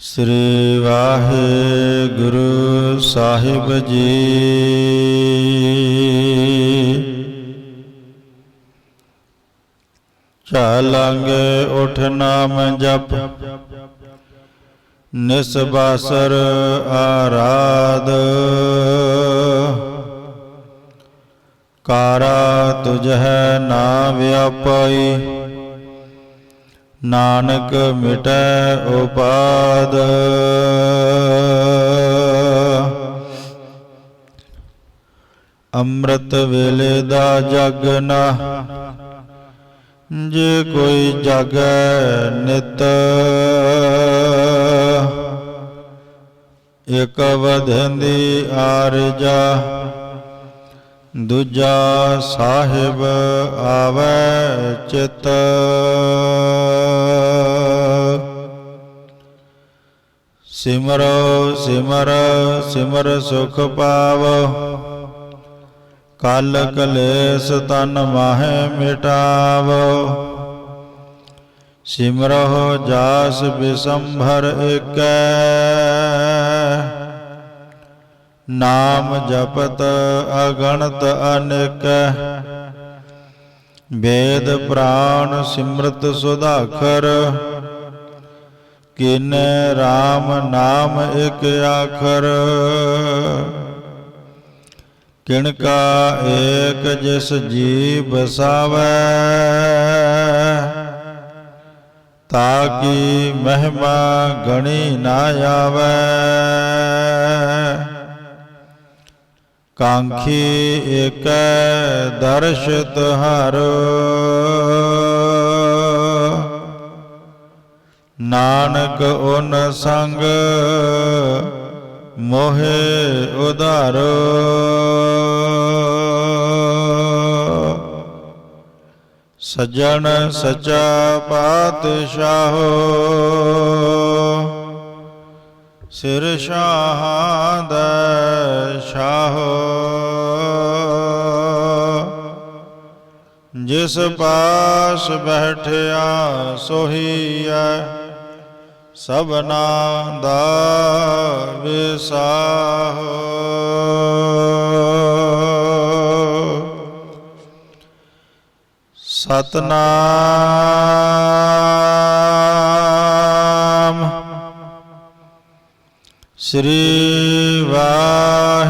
ਸ੍ਰੀ ਵਾਹਿਗੁਰੂ ਸਾਹਿਬ ਜੀ। ਚਾਲੰਗ ਉਠ ਨਾਮ ਜਪ ਨਿਸਬਾਸਰ ਆਰਾਧ। ਕਾਰਾ ਹੈ ਨਾ ਵਿਆਪਾਈ ਨਾਨਕ ਮਿਟੈ ਉਪਾਦ। ਅੰਮ੍ਰਿਤ ਵੇਲੇ ਦਾ ਜਗ ਨਾ, ਜੇ ਕੋਈ ਜਾਗੈ ਨਿਤ। ਇਕ ਵਧੰਦੀ ਆਰਜਾ ਦੂਜਾ ਸਾਹਿਬ ਆਵੈ ਚਿਤ। ਸਿਮਰੋ ਸਿਮਰ ਸਿਮਰ ਸੁਖ ਪਾਵੋ। ਕਲ ਕਲੇਸ ਤਨ ਮਾਹੇ ਮਿਟਾਵੋ। ਸਿਮਰੋ ਜਾਸ ਬਿਸੰਭਰ ਏਕੈ। ਨਾਮ ਜਪਤ ਅਗਣਤ ਅਨੇਕ। ਵੇਦ ਪ੍ਰਾਨ ਸਿਮਰਤ ਸੁਧਾਖਰ। ਕਿਨ RAM ਨਾਮ ਇਕ ਆਖਰ। ਕਿਣ ਕਾ ਏਕ ਜਿਸ ਜੀ ਬਸਾਵੈ ਤਾਕੀ ਮਹਿਮਾ ਗਣੀ ਨਾ ਆਵੈ। ਕਾਂਖੀ ਏਕੈ ਦਰਸ਼ਤ ਹਰ। ਨਾਨਕ ਓਨ ਸੰਗ ਮੋਹਿ ਉਧਾਰੋ। ਸਜਣ ਸਚਾ ਪਾਤਸ਼ਾਹੋ। ਸਿਰ ਸ਼ਾਹਾਂ ਦਾ ਸ਼ਾਹੋ। ਜਿਸ ਪਾਸ ਬੈਠਿਆ ਸੋਹੀਐ ਸਭਨਾ ਦਾ ਵਿਸਾਹੋ। ਸਤਨਾਮ ਸ੍ਰੀ ਵਾਹਿਗੁਰੂ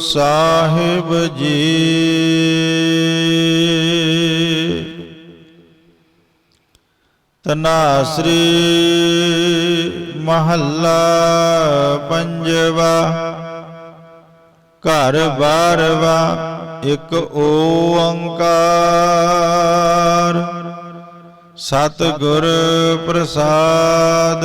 ਸਾਹਿਬ ਜੀ। ਤਨਾਸਰੀ ਮਹੱਲਾ ਪੰਜਵਾ ਘਰ ਬਾਰਵਾ ਇੱਕ ਓੰਕਾਰ। ਸਤ ਗੁਰ ਪ੍ਰਸਾਦ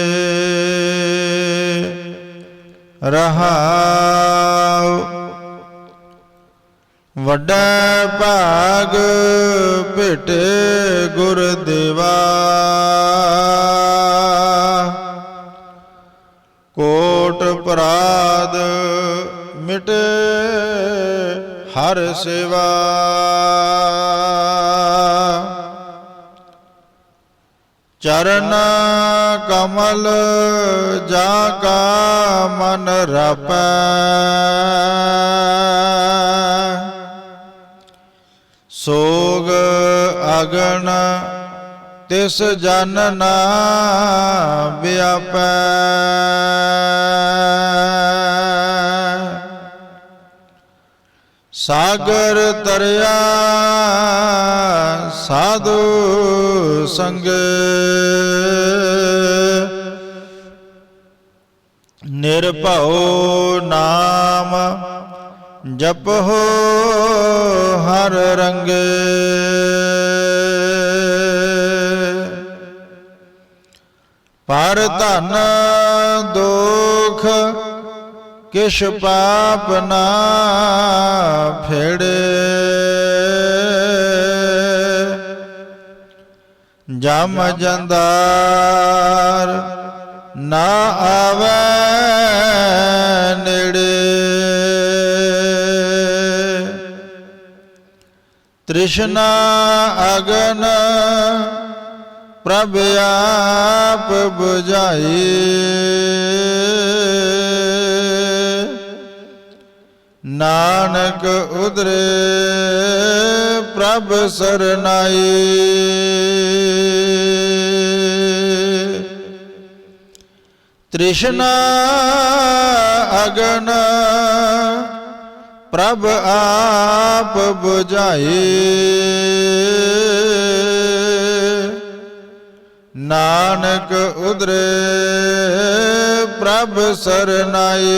ਰਹਾਉ। ਵੱਡਾ ਭਾਗ ਭੇਟੇ ਗੁਰ ਦੇਵਾ ਕੋਟ ਪਰਾਦ ਮਿਟੇ ਹਰ ਸੇਵਾ। ਚਰਨ ਕਮਲ ਜਾ ਕਾ ਮਨ ਰਪੈ। ਸੋਗ ਅਗਨ ਤਿਸ ਜਨ ਨਾ ਵਿਆਪੈ। ਸਾਗਰ ਤਰਿਆ ਸਾਧੂ ਸੰਗ। ਨਿਰਭਉ ਨਾਮ ਜਪੋ ਹਰ ਰੰਗ। ਪਰ ਧਨ ਦੁਖ ਕਿਛ ਪਾਪ ਨਾ ਫੇੜੇ। ਜਮ ਜੰਦਾਰ ਨਾ ਆਵੇ ਨੇੜੇ। ਤ੍ਰਿਸ਼ਨਾ ਅਗਨ ਪ੍ਰਭ ਆਪ 부ਝਾਈ ਨਾਨਕ ਉਦਰੇ ਪ੍ਰਭ ਸਰਨਾਈ। ਤ੍ਰਿਸ਼ਨਾ ਅਗਨ ਪ੍ਰਭ ਆਪ 부ਝਾਈ ਨਾਨਕ ਉਦਰੇ ਪ੍ਰਭ ਸਰਨਾਈ।